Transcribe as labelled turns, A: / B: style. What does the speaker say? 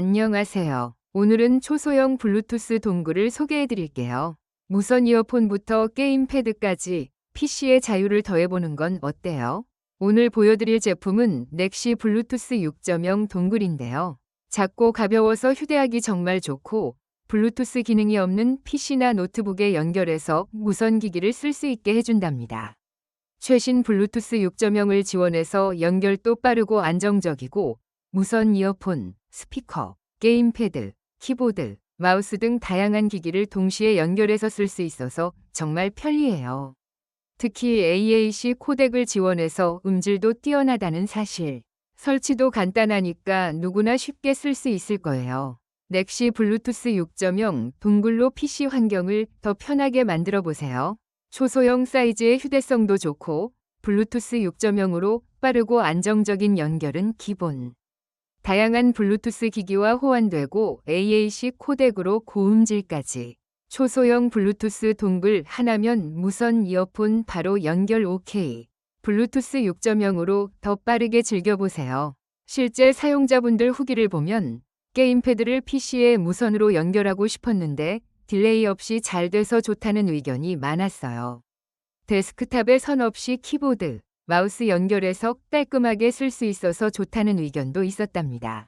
A: 안녕하세요. 오늘은 초소형 블루투스 동굴을 소개해 드릴게요. 무선 이어폰부터 게임패드까지 PC의 자유를 더해보는 건 어때요? 오늘 보여드릴 제품은 넥시 블루투스 6.0 동굴인데요. 작고 가벼워서 휴대하기 정말 좋고 블루투스 기능이 없는 PC나 노트북에 연결해서 무선 기기를 쓸 수 있게 해준답니다. 최신 블루투스 6.0을 지원해서 연결도 빠르고 안정적이고 무선 이어폰, 스피커, 게임 패드, 키보드, 마우스 등 다양한 기기를 동시에 연결해서 쓸 수 있어서 정말 편리해요. 특히 AAC 코덱을 지원해서 음질도 뛰어나다는 사실. 설치도 간단하니까 누구나 쉽게 쓸 수 있을 거예요. 넥시 블루투스 6.0 동굴로 PC 환경을 더 편하게 만들어 보세요. 초소형 사이즈의 휴대성도 좋고 블루투스 6.0으로 빠르고 안정적인 연결은 기본. 다양한 블루투스 기기와 호환되고 AAC 코덱으로 고음질까지. 초소형 블루투스 동글 하나면 무선 이어폰 바로 연결 OK. 블루투스 6.0으로 더 빠르게 즐겨보세요. 실제 사용자분들 후기를 보면 게임패드를 PC에 무선으로 연결하고 싶었는데 딜레이 없이 잘 돼서 좋다는 의견이 많았어요. 데스크탑에 선 없이 키보드, 마우스 연결해서 깔끔하게 쓸 수 있어서 좋다는 의견도 있었답니다.